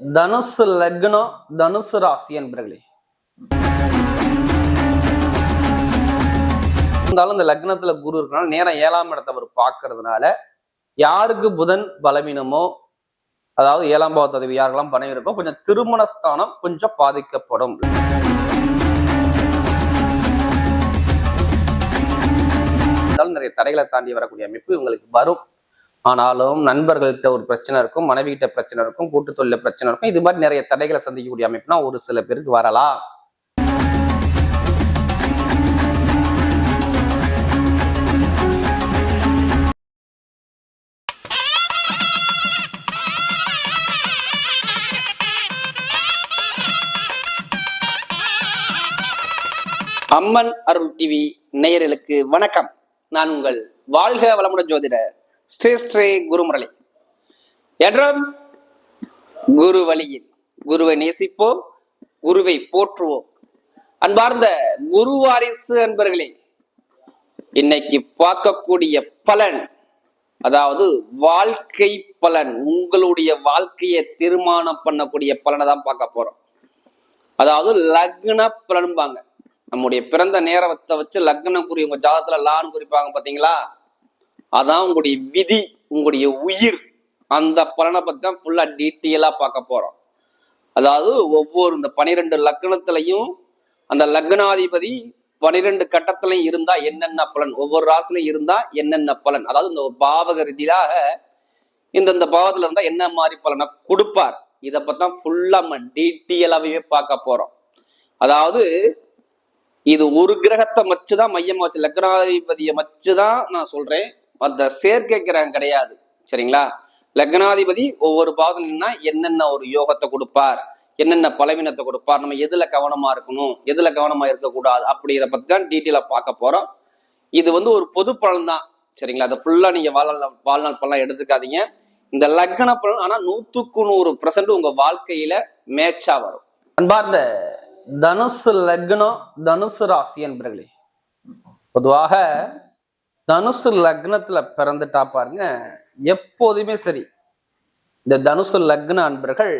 தனுசு லக்னம் தனுசு ராசி என்பர்களே. இருந்தாலும் இந்த லக்னத்துல குரு இருக்கனால நேரம் ஏழாம் இடத்தை அவர் பார்க்கறதுனால யாருக்கு புதன் பலவீனமோ அதாவது ஏழாம் பாவத்ததவி யாருக்கெல்லாம் பணம் இருக்கோ கொஞ்சம் திருமண ஸ்தானம் கொஞ்சம் பாதிக்கப்படும். இருந்தாலும் நிறைய தடைகளை தாண்டி வரக்கூடிய அமைப்பு இவங்களுக்கு வரும். ஆனாலும் நண்பர்கள்கிட்ட ஒரு பிரச்சனை இருக்கும் மனைவி கிட்ட பிரச்சனை இருக்கும் கூட்டு தொழில பிரச்சனை இருக்கும். இது மாதிரி நிறைய தடைகளை சந்திக்கக்கூடிய அமைப்புனா ஒரு சில பேருக்கு வரலாம். அம்மன் அருள் டிவி நேயர்களுக்கு வணக்கம். நான் உங்கள் வாழ்க வளமுடன் ஜோதிடர் ஸ்ரீ ஸ்ரீ குருமுரளி. என்றும் குரு வழியில் குருவை நேசிப்போம் குருவை போற்றுவோம். அன்பார்ந்த குரு வாரிசு அன்பர்களே இன்னைக்கு பார்க்கக்கூடிய பலன் அதாவது வாழ்க்கை பலன் உங்களுடைய வாழ்க்கையை தீர்மானம் பண்ணக்கூடிய பலனை தான் பார்க்க போறோம். அதாவது லக்ன பலன்பாங்க. நம்முடைய பிறந்த நேரத்தை வச்சு லக்னம் குறி உங்க ஜாதத்துல லான்னு குறிப்பாங்க பாத்தீங்களா? அதான் உங்களுடைய விதி உங்களுடைய உயிர். அந்த பலனை பத்தி தான் ஃபுல்லா டீட்டெயிலா பார்க்க போறோம். அதாவது ஒவ்வொரு இந்த பனிரெண்டு லக்னத்திலையும் அந்த லக்னாதிபதி பனிரெண்டு கட்டத்திலையும் இருந்தா என்னென்ன பலன்? ஒவ்வொரு ராசிலையும் இருந்தா என்னென்ன பலன்? அதாவது இந்த பாவக ரீதியாக இந்தந்த பாவத்துல இருந்தா என்ன மாதிரி பலனை கொடுப்பார்? இதை பத்தான் தான் ஃபுல்லா நம்ம டீட்டெயிலாகவே பார்க்க போறோம். அதாவது இது ஒரு கிரகத்தை மச்சுதான் மையமா வச்சு லக்னாதிபதியை மச்சுதான் நான் சொல்றேன். அந்த சேர்க்கை கிரகம் கிடையாது. சரிங்களா? லக்னாதிபதி ஒவ்வொரு பாதம்னா என்னென்ன ஒரு யோகத்தை கொடுப்பார்? என்னென்ன பலவீனத்தை கொடுப்பார்? நம்ம எதுல கவனமா இருக்கணும்? எதுல கவனமா இருக்கக்கூடாது? அப்படிங்கிற பத்தி தான் டீட்டெயிலா பார்க்க போறோம். இது வந்து ஒரு பொது பலன் தான். சரிங்களா? அதை ஃபுல்லா நீங்க வாழ்நாள் வாழ்நாள் பலன் எடுத்துக்காதீங்க. இந்த லக்ன பலன் ஆனா நூத்துக்கு நூறு பர்சன்ட் உங்க வாழ்க்கையில மேட்சா வரும். அன்பார்ந்த தனுசு லக்னம் தனுசு ராசி என்பர்களே பொதுவாக தனுசு லக்னத்துல பிறந்துட்டா பாருங்க எப்போதுமே சரி. இந்த தனுசு லக்ன அன்பர்கள்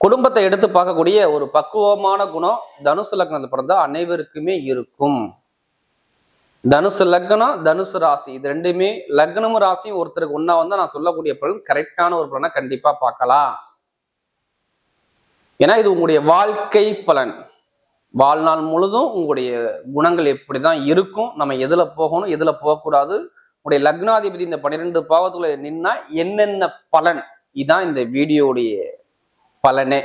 குடும்பத்தை எடுத்து பார்க்கக்கூடிய ஒரு பக்குவமான குணம் தனுசு லக்னத்தில் பிறந்தா அனைவருக்குமே இருக்கும். தனுசு லக்னம் தனுசு ராசி இது ரெண்டுமே லக்னமும் ராசியும் ஒருத்தருக்கு ஒன்னா வந்தா நான் சொல்லக்கூடிய பலன் கரெக்டான ஒரு பலனை கண்டிப்பா பார்க்கலாம். ஏன்னா இது உங்களுடைய வாழ்க்கை பலன். வாழ்நாள் முழுதும் உங்களுடைய குணங்கள் எப்படி தான் இருக்கும் நம்ம எதில் போகணும் எதில் போகக்கூடாது உங்களுடைய லக்னாதிபதி இந்த பன்னிரெண்டு பாவத்துக்குள்ள நின்னா என்னென்ன பலன்? இதுதான் இந்த வீடியோடைய பலனே.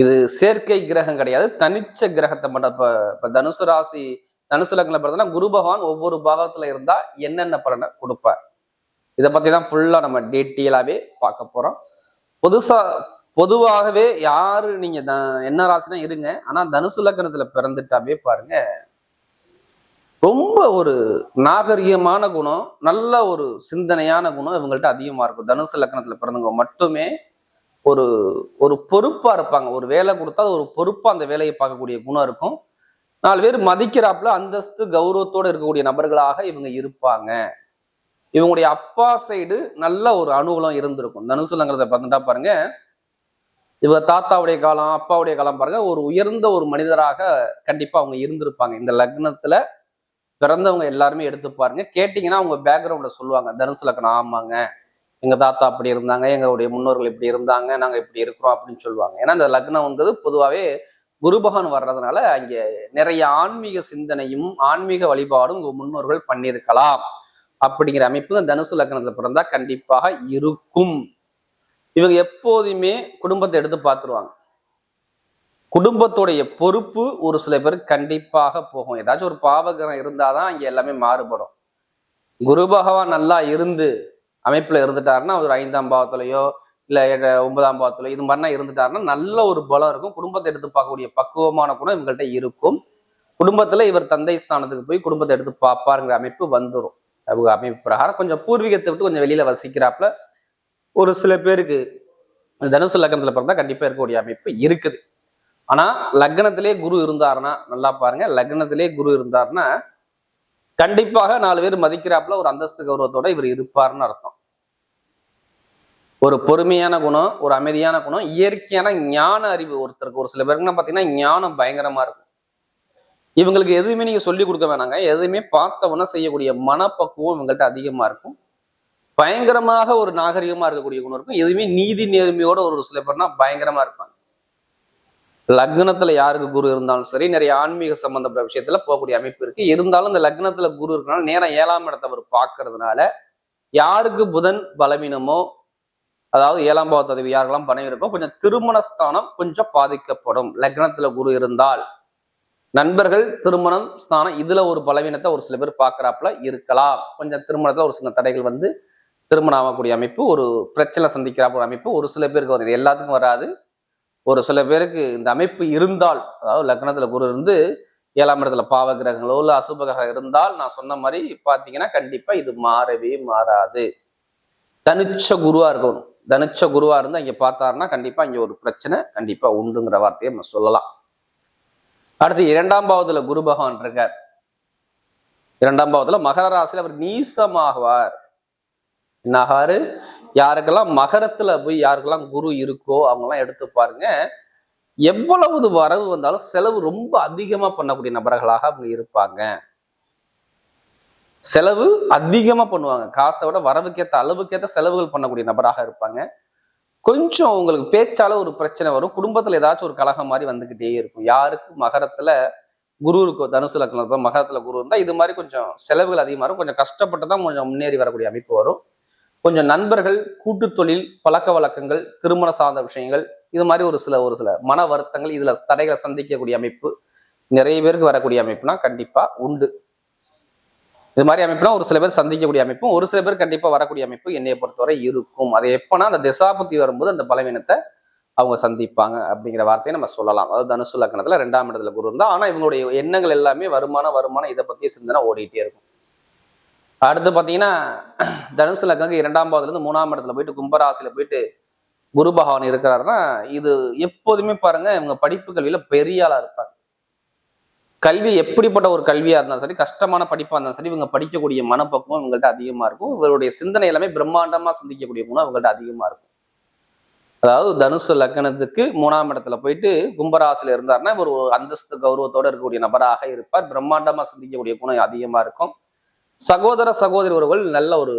இது சேர்க்கை கிரகம் கிடையாது தனிச்ச கிரகத்தை மட்டும். இப்போ இப்போ தனுசு ராசி தனுசு லக்னம் பிறந்தனா குரு பகவான் ஒவ்வொரு பாகத்துல இருந்தா என்னென்ன பலனை கொடுப்பார்? இதை பத்தி தான் ஃபுல்லா நம்ம டீட்டெயிலாவே பார்க்க போறோம். புதுசா பொதுவாகவே யாரு நீங்க த- என்ன ராசினா இருங்க. ஆனா தனுசு லக்னத்துல பிறந்துட்டாவே பாருங்க. ரொம்ப ஒரு நாகரிகமான குணம் நல்ல ஒரு சிந்தனையான குணம் இவங்கள்ட்ட அதிகமா இருக்கும். தனுசு லக்னத்துல பிறந்தவங்க மட்டுமே ஒரு ஒரு பொறுப்பா இருப்பாங்க. ஒரு வேலை கொடுத்தா அது ஒரு பொறுப்பா அந்த வேலையை பார்க்கக்கூடிய குணம் இருக்கும். நாலு பேர் மதிக்கிறாப்புல அந்தஸ்து கௌரவத்தோடு இருக்கக்கூடிய நபர்களாக இவங்க இருப்பாங்க. இவங்களுடைய அப்பா சைடு நல்ல ஒரு அனுகூலம் இருந்திருக்கும். தனுசுலங்கிறத பார்த்துட்டா பாருங்க. இவங்க தாத்தாவுடைய காலம் அப்பாவுடைய காலம் பாருங்க ஒரு உயர்ந்த ஒரு மனிதராக கண்டிப்பா அவங்க இருந்திருப்பாங்க. இந்த லக்னத்துல பிறந்தவங்க எல்லாருமே எடுத்து பாருங்க. கேட்டீங்கன்னா அவங்க பேக்ரவுண்ட சொல்லுவாங்க. தனுசு லக்னம் ஆமாங்க. எங்க தாத்தா அப்படி இருந்தாங்க எங்களுடைய முன்னோர்கள் இப்படி இருந்தாங்க நாங்க இப்படி இருக்கிறோம் அப்படின்னு சொல்லுவாங்க. ஏன்னா இந்த லக்னம் வந்தது பொதுவாகவே குருபகன் வர்றதுனால அங்க நிறைய ஆன்மீக சிந்தனையும் ஆன்மீக வழிபாடும் உங்க முன்னோர்கள் பண்ணியிருக்கலாம். அப்படிங்கிற அமைப்பு தனுசு லக்னத்துல பிறந்தா கண்டிப்பாக இருக்கும். இவங்க எப்போதுமே குடும்பத்தை எடுத்து பார்த்துருவாங்க. குடும்பத்துடைய பொறுப்பு ஒரு சில பேர் கண்டிப்பாக போகும். ஏதாச்சும் ஒரு பாவகிரகம் இருந்தாதான் இங்க எல்லாமே மாறுபடும். குரு பகவான் நல்லா இருந்து அமைப்புல இருந்துட்டாருன்னா அவர் ஐந்தாம் பாவத்திலேயோ இல்ல ஒன்பதாம் பாவத்திலோ இது மாதிரிலாம் இருந்துட்டாருன்னா நல்ல ஒரு பலம் இருக்கும். குடும்பத்தை எடுத்து பார்க்கக்கூடிய பக்குவமான குணம் இவங்கள்ட்ட இருக்கும். குடும்பத்துல இவர் தந்தை ஸ்தானத்துக்கு போய் குடும்பத்தை எடுத்து பார்ப்பாருங்கிற அமைப்பு வந்துடும் அவங்க அமைப்பு பிரகாரம் கொஞ்சம் பூர்வீகத்தை விட்டு கொஞ்சம் வெளியில வசிக்கிறாப்புல ஒரு சில பேருக்கு தனுசு லக்னத்தில் பிறந்தா கண்டிப்பாக இருக்கக்கூடிய அமைப்பு இருக்குது. ஆனால் லக்னத்திலே குரு இருந்தாருன்னா நல்லா பாருங்க லக்னத்திலே குரு இருந்தாருன்னா கண்டிப்பாக நாலு பேர் மதிக்கிறாப்புல ஒரு அந்தஸ்து கௌரவத்தோட இவர் இருப்பாருன்னு அர்த்தம். ஒரு பொறுமையான குணம் ஒரு அமைதியான குணம் இயற்கையான ஞான அறிவு ஒருத்தருக்கு. ஒரு சில பேருக்குன்னா பார்த்தீங்கன்னா ஞானம் பயங்கரமா இருக்கும். இவங்களுக்கு எதுவுமே நீங்க சொல்லி கொடுக்க வேணாங்க. எதுவுமே பார்த்தவொன்னே செய்யக்கூடிய மனப்பக்குவம் இவங்கள்ட்ட அதிகமா இருக்கும். பயங்கரமாக ஒரு நாகரிகமா இருக்கக்கூடிய குணம் இருக்கும். எதுவுமே நீதி நேர்மையோட ஒரு சில பேர்னா பயங்கரமா இருப்பாங்க. லக்னத்துல யாருக்கு குரு இருந்தாலும் சரி நிறைய ஆன்மீக சம்பந்தப்பட்ட விஷயத்துல போகக்கூடிய அமைப்பு இருக்கு. இருந்தாலும் இந்த லக்னத்துல குரு இருக்கனால நேரம் ஏழாம் இடத்தை அவர் பார்க்கறதுனால யாருக்கு புதன் பலவீனமோ அதாவது ஏழாம் பாவத்ததவி யாருக்கெல்லாம் பணம் இருக்கோ கொஞ்சம் திருமண ஸ்தானம் கொஞ்சம் பாதிக்கப்படும். லக்னத்துல குரு இருந்தால் நண்பர்கள் திருமணம் ஸ்தானம் இதுல ஒரு பலவீனத்தை ஒரு சில பேர் பார்க்கறாப்புல இருக்கலாம். கொஞ்சம் திருமணத்துல ஒரு சில தடைகள் வந்து திருமணம் ஆகக்கூடிய அமைப்பு ஒரு பிரச்சனை சந்திக்கிற ஒரு அமைப்பு ஒரு சில பேருக்கு வருது எல்லாத்துக்கும் வராது. ஒரு சில பேருக்கு இந்த அமைப்பு இருந்தால் அதாவது லக்னத்தில் குரு இருந்து ஏழாம் இடத்துல பாவ கிரகங்களோ இல்லை அசுப கிரகம் இருந்தால் நான் சொன்ன மாதிரி பார்த்தீங்கன்னா கண்டிப்பாக இது மாறவே மாறாது. தனிச்ச குருவாக இருக்கணும். தனிச்ச குருவாக இருந்தால் இங்கே பார்த்தாருன்னா கண்டிப்பாக இங்கே ஒரு பிரச்சனை கண்டிப்பாக உண்டுங்கிற வார்த்தையை நம்ம சொல்லலாம். அடுத்து இரண்டாம் பாவத்தில் குரு பகவான் இருக்கார். இரண்டாம் பாவத்தில் மகர ராசியில் அவர் நீசமாகுவார். என்னாகாரு யாருக்கெல்லாம் மகரத்துல போய் யாருக்கெல்லாம் குரு இருக்கோ அவங்கெல்லாம் எடுத்து பாருங்க. எவ்வளவு வரவு வந்தாலும் செலவு ரொம்ப அதிகமா பண்ணக்கூடிய நபர்களாக அவங்க இருப்பாங்க. செலவு அதிகமா பண்ணுவாங்க. காசை விட வரவுக்கேற்ற அளவுக்கேற்ற செலவுகள் பண்ணக்கூடிய நபராக இருப்பாங்க. கொஞ்சம் உங்களுக்கு பேச்சால ஒரு பிரச்சனை வரும். குடும்பத்துல ஏதாச்சும் ஒரு கலகம் மாதிரி வந்துகிட்டே இருக்கும். யாருக்கு மகரத்துல குரு இருக்கோ தனுசு லக்னம் மகரத்துல குரு இருந்தா இது மாதிரி கொஞ்சம் செலவுகள் அதிகமாக இருக்கும். கொஞ்சம் கஷ்டப்பட்டு தான் கொஞ்சம் முன்னேறி வரக்கூடிய அமைப்பு வரும். கொஞ்சம் நண்பர்கள் கூட்டு தொழில் பழக்க வழக்கங்கள் திருமண சார்ந்த விஷயங்கள் இது மாதிரி ஒரு சில ஒரு சில மன வருத்தங்கள் இதுல தடைகளை சந்திக்கக்கூடிய அமைப்பு நிறைய பேருக்கு வரக்கூடிய அமைப்புனா கண்டிப்பா உண்டு. இது மாதிரி அமைப்புனா ஒரு சில பேர் சந்திக்கக்கூடிய அமைப்பும் ஒரு சில பேர் கண்டிப்பா வரக்கூடிய அமைப்பு என்னைய பொறுத்தவரை இருக்கும். அது எப்போனா அந்த திசாபுத்தி வரும்போது அந்த பலவீனத்தை அவங்க சந்திப்பாங்க அப்படிங்கிற வார்த்தையை நம்ம சொல்லலாம். அதாவது தனுசு லக்கணத்துல ரெண்டாம் இடத்துல குரு இருந்தா ஆனா இவங்களுடைய எண்ணங்கள் எல்லாமே வருமானம் வருமானம் இதை பத்திய சிந்தனை ஓடிட்டே இருக்கும். அடுத்து பார்த்தீங்கன்னா தனுசு லக்னங்க இரண்டாம் பாவத்துல மூணாம் இடத்துல போயிட்டு கும்பராசியில் போயிட்டு குரு பகவான் இருக்கிறாருன்னா இது எப்போதுமே பாருங்க இவங்க படிப்பு கல்வியில பெரிய ஆளா இருப்பாங்க. கல்வி எப்படிப்பட்ட ஒரு கல்வியா இருந்தாலும் சரி கஷ்டமான படிப்பா இருந்தாலும் சரி இவங்க படிக்கக்கூடிய மனப்பக்குவம் இவங்கள்ட்ட அதிகமா இருக்கும். இவருடைய சிந்தனை எல்லாமே பிரம்மாண்டமா சிந்திக்கக்கூடிய குணம் இவங்கள்ட்ட அதிகமா இருக்கும். அதாவது தனுசு லக்னத்துக்கு மூணாம் இடத்துல போயிட்டு கும்பராசில இருந்தாருன்னா இவர் ஒரு அந்தஸ்து கௌரவத்தோட இருக்கக்கூடிய நபராக இருப்பார். பிரம்மாண்டமா சிந்திக்கக்கூடிய குணம் அதிகமா இருக்கும். சகோதர சகோதரி உறவுகள் நல்ல ஒரு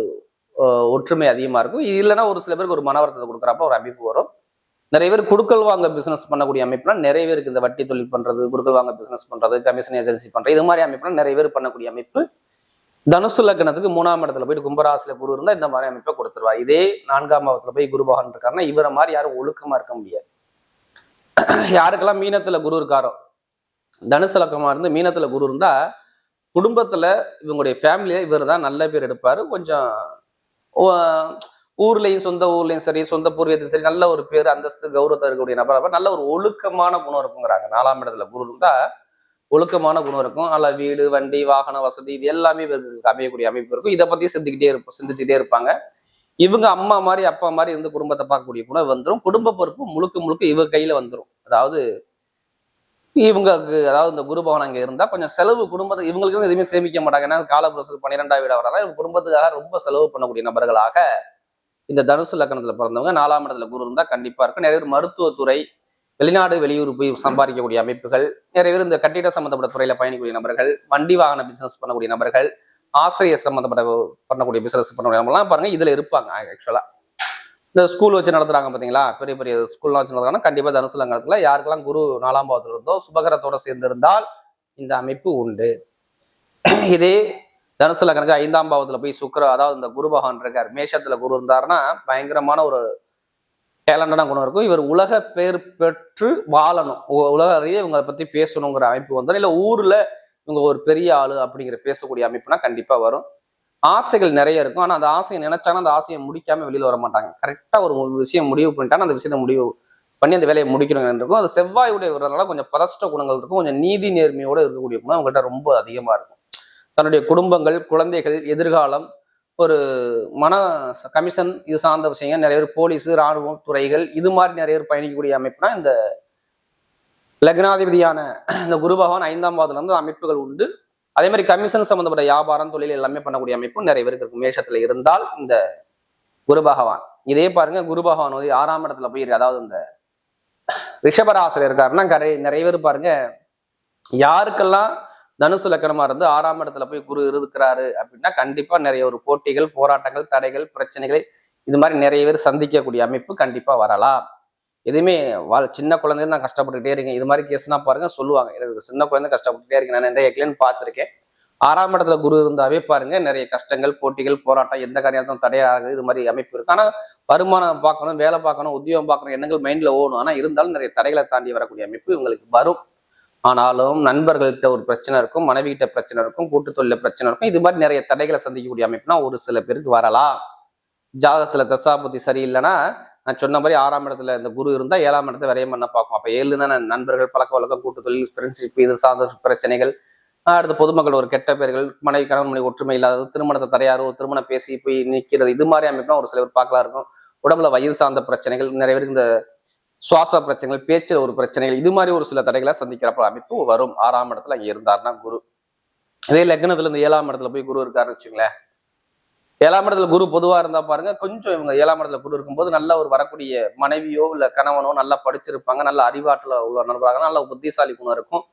ஒற்றுமை அதிகமாக இருக்கும். இது இல்லைன்னா ஒரு சில பேருக்கு ஒரு மனவரத்தை கொடுக்குறப்ப ஒரு அமைப்பு வரும். நிறைய பேர் குடுக்கல் வாங்க பிசினஸ் பண்ணக்கூடிய அமைப்புனா நிறைய பேருக்கு இந்த வட்டி தொழில் பண்றது குடுக்கல் வாங்க பிசினஸ் பண்றது கமிஷன் ஏஜென்சி பண்றது இது மாதிரி அமைப்புனா நிறைய பேர் பண்ணக்கூடிய அமைப்பு. தனுசு லக்னத்துக்கு மூணாம் இடத்துல போயிட்டு கும்பராசில குரு இருந்தால் இந்த மாதிரி அமைப்பை கொடுத்துருவார். இதே நான்காம் இடத்துல போய் குருபகன் இருக்காருன்னா இவரை மாதிரி யாரும் ஒழுக்கமா இருக்க முடியாது. யாருக்கெல்லாம் மீனத்துல குரு இருக்காரோ தனுசு லக்கமா இருந்து மீனத்துல குரு இருந்தா குடும்பத்தில் இவங்களுடைய ஃபேமிலியை இவர் தான் நல்ல பேர் எடுப்பார். கொஞ்சம் ஊர்லேயும் சொந்த ஊர்லேயும் சரி சொந்த பூர்வீகத்தையும் சரி நல்ல ஒரு பேர் அந்தஸ்து கௌரவத்தை இருக்கக்கூடிய நபர் நல்ல ஒரு ஒழுக்கமான குணம் இருக்குங்கிறாங்க. நாலாம் இடத்துல குரு இருந்தால் ஒழுக்கமான குணம் இருக்கும். அல்ல வீடு வண்டி வாகன வசதி இது எல்லாமே இவர்களுக்கு அமையக்கூடிய அமைப்பு இருக்கும். இதை பற்றி சிந்திக்கிட்டே இருப்போம் சிந்திச்சுட்டே இருப்பாங்க. இவங்க அம்மா மாதிரி அப்பா மாதிரி இருந்து குடும்பத்தை பார்க்கக்கூடிய குணம் வந்துடும் குடும்ப பொறுப்பு முழுக்க முழுக்க இவ கையில் வந்துடும் அதாவது இவங்களுக்கு அதாவது இந்த குரு பவன் அங்கே இருந்தால் கொஞ்சம் செலவு குடும்பத்தை இவங்களுக்கு எதுவுமே சேமிக்க மாட்டாங்க. ஏன்னா காலபுரசு பன்னிரெண்டாம் வீடு வரலாம் இவங்க குடும்பத்துக்காக ரொம்ப செலவு பண்ணக்கூடிய நபர்களாக இந்த தனுசு லக்கணத்தில் பிறந்தவங்க நாலாம் இடத்துல குரு இருந்தால் கண்டிப்பாக இருக்கும். நிறைய பேர் மருத்துவத்துறை வெளிநாடு வெளியூர் போய் சம்பாதிக்கக்கூடிய அமைப்புகள் நிறைய பேர் இந்த கட்டிட சம்மந்தப்பட்ட துறையில் பயணிக்கக்கூடிய நபர்கள் வண்டி வாகன பிசினஸ் பண்ணக்கூடிய நபர்கள் ஆசிரியர் சம்மந்தப்பட்ட பண்ணக்கூடிய பிசினஸ் பண்ணக்கூடிய நபர்கள்லாம் பாருங்க இதில் இருப்பாங்க ஆக்சுவலாக இந்த ஸ்கூல் வச்சு நடத்துறாங்க பார்த்தீங்களா பெரிய பெரிய ஸ்கூல்லாம் வச்சு நடத்துறாங்கன்னா கண்டிப்பாக தனுசு லக்னத்துல யாருக்கெல்லாம் குரு நாலாம் பாவத்தில் இருந்தோ சுபகரத்தோட சேர்ந்திருந்தால் இந்த அமைப்பு உண்டு. இதே தனுசு லக்னத்துக்கு ஐந்தாம் பாவத்தில் போய் சுக்கிர அதாவது இந்த குரு பகவான் இருக்கார் மேஷத்தில் குரு இருந்தாருன்னா பயங்கரமான ஒரு டேலண்டான குணம் இருக்கும். இவர் உலக பேர் பெற்று வாழணும். உ- உலக அறிய இவங்களை பற்றி பேசணுங்கிற அமைப்பு வந்தாலும் இல்லை ஊரில் இவங்க ஒரு பெரிய ஆளு அப்படிங்கிற பேசக்கூடிய அமைப்புனா கண்டிப்பாக வரும். ஆசைகள் நிறைய இருக்கும். ஆனால் அந்த ஆசையை நினைச்சாங்கன்னா அந்த ஆசையை முடிக்காம வெளியில் வர மாட்டாங்க. கரெக்டாக ஒரு விஷயம் முடிவு பண்ணிட்டாங்கன்னா அந்த விஷயத்தை முடிவு பண்ணி அந்த வேலையை முடிக்கணும் இருக்கும் அது செவ்வாயுடைய வரதுனால கொஞ்சம் பதஷ்ட குணங்கள் இருக்கும். கொஞ்சம் நீதி நேர்மையோடு இருக்கக்கூடிய குணம் அவங்கள்ட்ட ரொம்ப அதிகமாக இருக்கும். தன்னுடைய குடும்பங்கள் குழந்தைகள் எதிர்காலம் ஒரு மன கமிஷன் இது சார்ந்த விஷயங்கள் நிறைய பேர் போலீஸ் ராணுவம் துறைகள் இது மாதிரி நிறைய பேர் பயணிக்கக்கூடிய அமைப்புனா இந்த லக்னாதிபதியான இந்த குரு பகவான் ஐந்தாம் பாவத்துல இருந்து அமைப்புகள் உண்டு. அதே மாதிரி கமிஷன் சம்பந்தப்பட்ட வியாபாரம் தொழில் எல்லாமே பண்ணக்கூடிய அமைப்பும் நிறைய பேருக்கு இருக்கும். மேஷத்துல இருந்தால் இந்த குரு பகவான். இதே பாருங்க குரு பகவான் வந்து ஆறாம் இடத்துல போய் அதாவது இந்த ரிஷபராசில இருக்காருன்னா கரை நிறைய பேர் பாருங்க யாருக்கெல்லாம் தனுசு லக்கணமா இருந்து ஆறாம் இடத்துல போய் குரு இருக்கிறாரு அப்படின்னா கண்டிப்பா நிறைய ஒரு போட்டிகள் போராட்டங்கள் தடைகள் பிரச்சனைகளை இது மாதிரி நிறைய பேர் சந்திக்கக்கூடிய அமைப்பு கண்டிப்பா வரலாம். எதுவுமே வாழ் சின்ன குழந்தைய நான் கஷ்டப்பட்டுக்கிட்டே இருக்கேன். இது மாதிரி கேஸ்னா பாருங்க சொல்லுவாங்க. எனக்கு சின்ன குழந்தை கஷ்டப்பட்டுட்டே இருக்கேன் நான் நிறைய கிளைன் பார்த்துருக்கேன். ஆறாம் இடத்துல குரு இருந்தாவே பாருங்க நிறைய கஷ்டங்கள் போட்டிகள் போராட்டம் எந்த காரியத்தும் தடையாகுது. இது மாதிரி அமைப்பு இருக்கு. ஆனா வருமானம் பார்க்கணும் வேலை பார்க்கணும் உத்தியோகம் பார்க்கணும் எண்ணங்கள் மைண்ட்ல ஓடும். ஆனா இருந்தாலும் நிறைய தடைகளை தாண்டி வரக்கூடிய அமைப்பு இவங்களுக்கு வரும். ஆனாலும் நண்பர்கள்கிட்ட ஒரு பிரச்சனை இருக்கும் மனைவி கிட்ட பிரச்சனை இருக்கும் கூட்டு தொழில பிரச்சனை இருக்கும். இது மாதிரி நிறைய தடைகளை சந்திக்கக்கூடிய அமைப்புனா ஒரு சில பேருக்கு வரலாம். ஜாதகத்துல தசாபுத்தி சரியில்லைன்னா நான் சொன்ன மாதிரி ஆறாம் இடத்துல இந்த குரு இருந்தா ஏழாம் இடத்துல விரயம் பண்ண பார்க்கும். அப்போ ஏழுனா நண்பர்கள் பழக்க வழக்கம் கூட்டு தொழில் ஃப்ரெண்ட்ஷிப் இது சார்ந்த பிரச்சனைகள். அடுத்த அடுத்து பொதுமக்கள் ஒரு கெட்ட பேர்கள் மனைவி கணவன் மனைவி ஒற்றுமை இல்லாதது திருமணத்தை தரையாரோ திருமணம் பேசி போய் நிக்கிறது இது மாதிரி அமைப்புலாம் ஒரு சில பேர் பார்க்கலாம் இருக்கும். உடம்புல வயது சார்ந்த பிரச்சனைகள் நிறைய பேருக்கு இந்த சுவாச பிரச்சனைகள் பேச்சில் ஒரு பிரச்சனைகள் இது மாதிரி ஒரு சில தடைகளை சந்திக்கிறப்ப அமைப்பு வரும். ஆறாம் இடத்துல அங்க இருந்தாருன்னா குரு. இதே லக்னத்துல இருந்து ஏழாம் இடத்துல போய் குரு இருக்காருன்னு வச்சுங்களேன் ஏழாம் இடத்துல குரு பொதுவாக இருந்தால் பாருங்க கொஞ்சம் இவங்க ஏழாம் இடத்துல குரு இருக்கும்போது நல்ல ஒரு வரக்கூடிய மனைவியோ இல்லை கணவனோ நல்லா படிச்சிருப்பாங்க நல்ல அறிவாற்றல உள்ள நண்பராக நல்ல புத்திசாலி குணம் இருக்கும்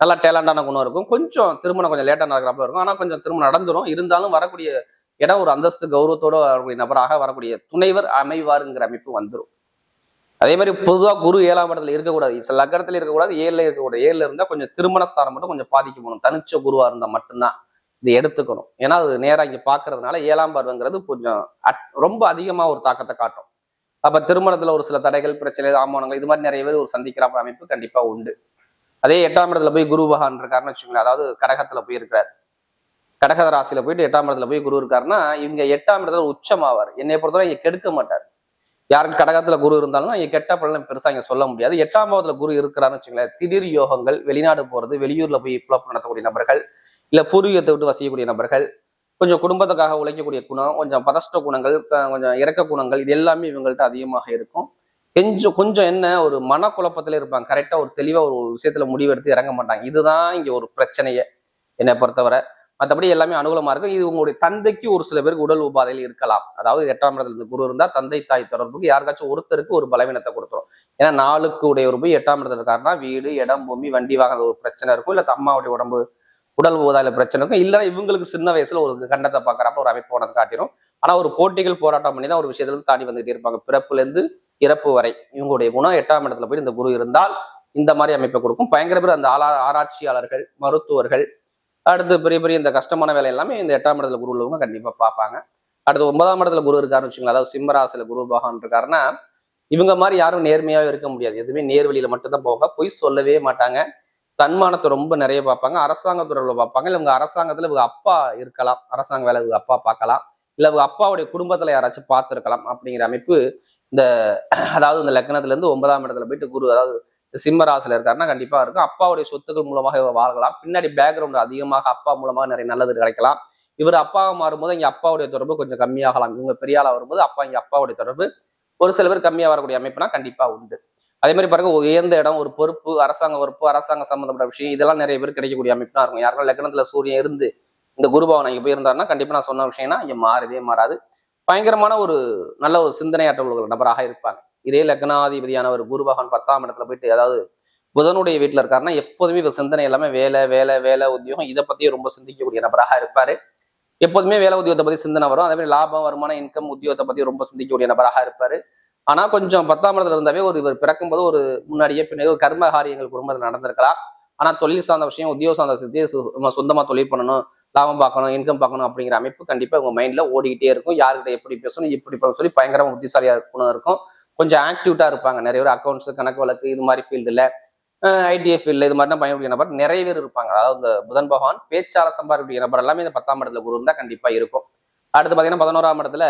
நல்லா டேலண்டான குணம் இருக்கும். கொஞ்சம் திருமணம் கொஞ்சம் லேட்டாக நடக்கிறப்ப இருக்கும். ஆனால் கொஞ்சம் திருமணம் நடந்துடும் இருந்தாலும் வரக்கூடிய இடம் ஒரு அந்தஸ்து கௌரவத்தோட வரக்கூடிய நபராக வரக்கூடிய துணைவர் அமைவாருங்கிற அமைப்பு வந்துடும் அதே மாதிரி பொதுவாக குரு ஏழாம் இடத்துல இருக்கக்கூடாது. சில லக்கணத்துல இருக்கக்கூடாது ஏழில் இருக்கக்கூடாது. ஏழில் இருந்தால் கொஞ்சம் திருமண ஸ்தானம் மட்டும் கொஞ்சம் பாதிக்க போகணும் தனிச்ச குருவாக இருந்தால் மட்டும்தான். இது எடுத்துக்கணும். ஏன்னா அது நேரா இங்க பாக்குறதுனால ஏழாம் பருவங்கிறது கொஞ்சம் ரொம்ப அதிகமா ஒரு தாக்கத்தை காட்டும். அப்ப திருமணத்துல ஒரு சில தடைகள் பிரச்சனை ஆமானங்கள் இது மாதிரி நிறைய பேர் ஒரு சந்திக்கிற அமைப்பு கண்டிப்பா உண்டு. அதே எட்டாம் இடத்துல போய் குரு பகவான் இருக்காருன்னு வச்சுக்கோங்களேன் அதாவது கடகத்துல போய் கடக ராசியில போயிட்டு எட்டாம் இடத்துல போய் குரு இருக்காருன்னா இவங்க எட்டாம் இடத்துல உச்சமாவார். என்னை பொறுத்தவரை இங்கே கெடுக்க மாட்டார். யாருக்கு கடகத்துல குரு இருந்தாலும் இங்க கெட்ட பலன் பெருசா இங்க சொல்ல முடியாது. எட்டாம் பாவத்துல குரு இருக்கிறான்னு வச்சுங்களேன் திடீர் யோகங்கள் வெளிநாடு போறது வெளியூர்ல போய் பிளப் நடத்தக்கூடிய நபர்கள் இல்ல பூர்வீகத்தை விட்டு வசிக்கக்கூடிய நபர்கள் கொஞ்சம் குடும்பத்துக்காக உழைக்கக்கூடிய குணம் கொஞ்சம் பதஷ்ட குணங்கள் கொஞ்சம் இறக்க குணங்கள் இது எல்லாமே இவங்கள்ட்ட அதிகமாக இருக்கும். கொஞ்சம் கொஞ்சம் என்ன ஒரு மனக்குழப்பத்துல இருப்பாங்க. கரெக்டா ஒரு தெளிவா ஒரு விஷயத்துல முடிவெடுத்து இறங்க மாட்டாங்க. இதுதான் இங்க ஒரு பிரச்சனையே என்னை பொறுத்தவரை. மற்றபடி எல்லாமே அனுகூலமா இருக்கும். இது உங்களுடைய தந்தைக்கு ஒரு சில பேருக்கு உடல் உபாதையில் இருக்கலாம். அதாவது எட்டாம் இடத்துல இருந்து குரு இருந்தா தந்தை தாய் தொடர்புக்கு யாருக்காச்சும் ஒருத்தருக்கு ஒரு பலவீனத்தை கொடுத்துரும். ஏன்னா நாளுக்கு உடைய ஒரு போய் எட்டாம் இடத்துல இருக்காருன்னா வீடு இடம் பூமி வண்டி வாங்க ஒரு பிரச்சனை இருக்கும். இல்ல அம்மாவுடைய உடம்பு உடல் ஊதாயில பிரச்சனை இருக்கும். இல்லைன்னா இவங்களுக்கு சின்ன வயசுல ஒரு கண்டத்தை பாக்குறப்ப ஒரு அமைப்பு உனக்கு காட்டிடும் ஆனா ஒரு போட்டிகள் போராட்டம் பண்ணி தான் ஒரு விஷயத்துல இருந்து தாண்டி வந்துகிட்டே இருப்பாங்க. பிறப்புல இருந்து இறப்பு வரை. இவங்களுடைய குணம் எட்டாம் இடத்துல போய் இந்த குரு இருந்தால் இந்த மாதிரி அமைப்பை கொடுக்கும். பயங்கர பேர் அந்த ஆளா ஆராய்ச்சியாளர்கள் மருத்துவர்கள் அடுத்து பெரிய பெரிய இந்த கஷ்டமான வேலை எல்லாமே இந்த எட்டாம் இடத்துல குரு உள்ளவங்க கண்டிப்பா பார்ப்பாங்க. அடுத்து ஒன்பதாம் இடத்துல குரு இருக்காருன்னு வச்சுங்களா அதாவது சிம்மராசில குரு பகவான் இருக்காருன்னா இவங்க மாதிரி யாரும் நேர்மையாவே இருக்க முடியாது. எதுவுமே நேர்வழியில மட்டும்தான் போக பொய் சொல்லவே மாட்டாங்க. தன்மானத்தை ரொம்ப நிறைய பார்ப்பாங்க அரசாங்க துறையில பார்ப்பாங்க. இல்லை இவங்க அரசாங்கத்தில் இவங்க அப்பா இருக்கலாம் அரசாங்க வேலை இவங்க அப்பா பார்க்கலாம். இல்லை இவங்க அப்பாவுடைய குடும்பத்தில் யாராச்சும் பார்த்துருக்கலாம் அப்படிங்கிற அமைப்பு இந்த அதாவது இந்த லக்னத்துலேருந்து ஒன்பதாம் இடத்துல போயிட்டு குரு அதாவது சிம்ம ராசியில இருக்காருன்னா கண்டிப்பாக இருக்கும். அப்பாவுடைய சொத்துக்கள் மூலமாக இவர் வாழலாம். பின்னாடி பேக்ரவுண்ட் அதிகமாக அப்பா மூலமாக நிறைய நல்லது கிடைக்கலாம். இவர் அப்பாவை மாறும்போது இங்கே அப்பாவுடைய தொடர்பு கொஞ்சம் கம்மியாகலாம். இவங்க பெரிய வரும்போது அப்பா இங்கே அப்பாவுடைய தொடர்பு ஒரு சில பேர் கம்மியாக வரக்கூடிய அமைப்புனா கண்டிப்பாக உண்டு. அதே மாதிரி பாருங்க உயர்ந்த இடம் ஒரு பொறுப்பு அரசாங்க பொறுப்பு அரசாங்க சம்பந்தப்பட்ட விஷயம் இதெல்லாம் நிறைய பேர் கிடைக்கக்கூடிய அமைப்புனா இருக்கும். யாருக்கும் லக்னத்துல சூரியன் இருந்து இந்த குருபவன் இங்க போயிருந்தாருன்னா கண்டிப்பா நான் சொன்ன விஷயம்னா இங்க மாறவே மாறாது. பயங்கரமான ஒரு நல்ல ஒரு சிந்தனையாற்றவர்கள் நபராக இருப்பாங்க. இதே லக்னாதிபதியான ஒரு குரு பகவான் பத்தாம் இடத்துல போயிட்டு அதாவது புதனுடைய வீட்டில் இருக்காருன்னா எப்போதுமே இப்போ சிந்தனை எல்லாமே வேலை வேலை வேலை உத்தியோகம் இதை பற்றியும் ரொம்ப சிந்திக்கக்கூடிய நபராக இருப்பார். எப்போதுமே வேலை உத்தியோகத்தை பற்றி சிந்தனை வரும். அதே மாதிரி லாபம் வருமான இன்கம் உத்தியோகத்தை பற்றி ரொம்ப சிந்திக்கக்கூடிய நபராக இருப்பார். ஆனால் கொஞ்சம் பத்தாம் இடத்துல இருந்தாவே ஒரு இவர் பிறக்கும்போது ஒரு முன்னாடியே பின்னாடி ஒரு கர்ம காரியங்கள் குடும்பத்தில் நடந்திருக்கலாம். ஆனால் தொழில் சார்ந்த விஷயம் உத்தியோக சார்ந்த விஷயத்தையே சொந்தமாக தொழில் பண்ணணும் லாபம் பார்க்கணும் இன்கம் பார்க்கணும் அப்படிங்கிற அமைப்பு கண்டிப்பாக உங்கள் மைண்டில் ஓடிக்கிட்டே இருக்கும். யார்கிட்ட எப்படி பேசணும் எப்படி பண்ணணும் சொல்லி பயங்கரமாக புத்திசாலியாக இருக்கணும் இருக்கும். கொஞ்சம் ஆக்டிவிட்டாக இருப்பாங்க. நிறைய பேர் அக்கௌண்ட்ஸ் கணக்கு வழக்கு இது மாதிரி ஃபீல்டில் ஐடிஎஃப் இல்லை இது மாதிரி பயன்படுத்திய நபர் நிறைய பேர் இருப்பாங்க. அதாவது இந்த புதன் பகவான் பேச்சாளர் சம்பாதிக்கிற நபர் எல்லாமே இந்த பத்தாம் இடத்துல குரு இருந்தால் கண்டிப்பாக இருக்கும். அடுத்து பார்த்தீங்கன்னா பதினோராம் இடத்துல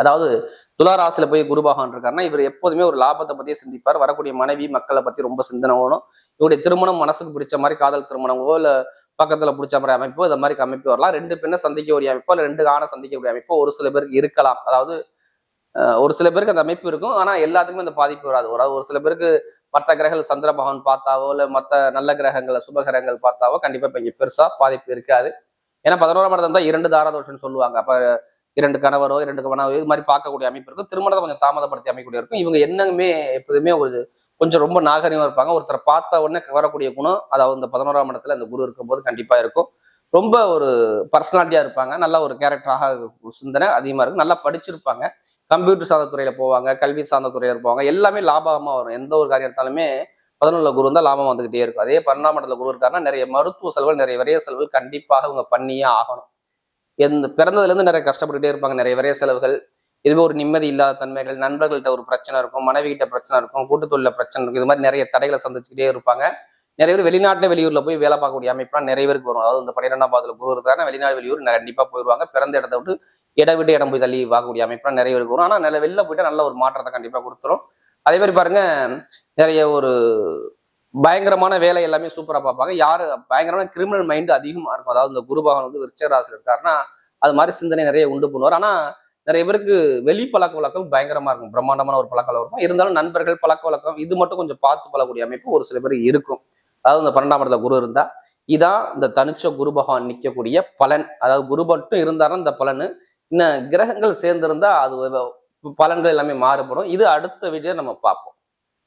அதாவது துலா போய் குருபாகன் இருக்காருன்னா இவர் எப்போதுமே ஒரு லாபத்தை பத்தியே சிந்திப்பார். வரக்கூடிய மனைவி மக்களை பத்தி ரொம்ப சிந்தனை வேணும் இவருடைய திருமணம் மனசுக்கு பிடிச்ச மாதிரி காதல் திருமணமோ இல்ல பக்கத்துல பிடிச்ச மாதிரி அமைப்போ இந்த மாதிரி அமைப்பு வரலாம். ரெண்டு பெண்ணை சந்திக்கக்கூடிய அமைப்போ இல்ல ரெண்டு ஆணை சந்திக்கக்கூடிய அமைப்போ ஒரு சில பேருக்கு இருக்கலாம். அதாவது ஒரு சில பேருக்கு அந்த அமைப்பு இருக்கும். ஆனா எல்லாத்துக்குமே அந்த பாதிப்பு வராது. ஒரு ஒரு சில பேருக்கு மற்ற கிரகங்கள் சந்திர பகவான் பார்த்தாவோ இல்ல மற்ற நல்ல கிரகங்களை சுப கிரகங்கள் பார்த்தாவோ கண்டிப்பா இப்ப இங்க பெருசா பாதிப்பு இருக்காது. ஏன்னா பதினோராம் இடத்துல இருந்தா இரண்டு தாராதோஷம்னு சொல்லுவாங்க. அப்ப இரண்டு கணவரோ இரண்டு கணவரோ இது மாதிரி பார்க்கக்கூடிய அமைப்பு இருக்கும். திருமணத்தை கொஞ்சம் தாமதப்படுத்தி அமைக்கக்கூடிய இருக்கும். இவங்க என்னங்குமே எப்போதுமே ஒரு கொஞ்சம் ரொம்ப நாகரிகமாக இருப்பாங்க. ஒருத்தரை பார்த்த உடனே வரக்கூடிய குணம் அதாவது இந்த பதினோராம் இடத்துல அந்த குரு இருக்கும்போது கண்டிப்பாக இருக்கும். ரொம்ப ஒரு பர்சனாலிட்டியாக இருப்பாங்க. நல்ல ஒரு கேரக்டராக சிந்தனை அதிகமாக இருக்கும். நல்லா படிச்சிருப்பாங்க. கம்ப்யூட்டர் சார்ந்த துறையில் போவாங்க கல்வி சார்ந்த துறையில் இருப்பாங்க. எல்லாமே லாபமாக வரும். எந்த ஒரு காரியம் எடுத்தாலுமே பதினொன்றில் குரு இருந்தால் லாபம் வந்துகிட்டே இருக்கும். அதே பன்னெண்டாம் இடத்துல குரு இருக்காருன்னா நிறைய மருத்துவ செலவுகள் நிறைய விரைய செலவுகள் கண்டிப்பாக இவங்க பண்ணியே ஆகணும். எந்த பிறந்ததுலேருந்து நிறைய கஷ்டப்பட்டுட்டே இருப்பாங்க. நிறைய விரைய செலவுகள். இதுவே ஒரு நிம்மதி இல்லாத தன்மைகள். நண்பர்கள்ட்ட ஒரு பிரச்சனை இருக்கும். மனைவி கிட்ட பிரச்சனை இருக்கும். கூட்டுத்தொழில பிரச்சனை இருக்கும். இது மாதிரி நிறைய தடைகளை சந்திச்சுக்கிட்டே இருப்பாங்க. நிறைய பேர் வெளிநாட்டில் வெளியூர்ல போய் வேலை பார்க்கக்கூடிய அமைப்புலாம் நிறைய பேருக்கு வரும். அதாவது இந்த பன்னிரெண்டாம் பாதத்தில் குரு இருக்கிறாங்க வெளிநாடு வெளியூர் கண்டிப்பாக போயிடுவாங்க. பிறந்த இடத்த விட்டு இடம் விட்டு இடம் போய் தள்ளி பார்க்கக்கூடிய அமைப்புலாம் நிறைய பேருக்கு வரும். ஆனால் நல்ல வெளில போயிட்டா நல்ல ஒரு மாற்றத்தை கண்டிப்பாக கொடுத்துரும். அதே மாதிரி பாருங்க நிறைய ஒரு பயங்கரமான வேலை எல்லாமே சூப்பராக பார்ப்பாங்க. யார் பயங்கரமான கிரிமினல் மைண்டு அதிகமாக இருக்கும். அதாவது இந்த குருபகவன் வந்து விருச்சராசில் இருக்காருன்னா அது மாதிரி சிந்தனை நிறைய உண்டு பண்ணுவார். ஆனால் நிறைய பேருக்கு வெளி பழக்க வழக்கம் பயங்கரமா இருக்கும். பிரம்மாண்டமான ஒரு பழக்க வழக்கம். இருந்தாலும் நண்பர்கள் பழக்க வழக்கம் இது மட்டும் கொஞ்சம் பார்த்து பழக்கூடிய அமைப்பு ஒரு சில பேர் இருக்கும். அதாவது இந்த பன்னெண்டாம் இடத்துல குரு இருந்தா இதான் இந்த தனிச்ச குரு பகவான் நிற்கக்கூடிய பலன். அதாவது குரு மட்டும் இருந்தாருன்னா இந்த பலன் இன்னும் கிரகங்கள் சேர்ந்திருந்தா அது பலன்கள் எல்லாமே மாறுபடும். இது அடுத்த வீடியோ நம்ம பார்ப்போம்.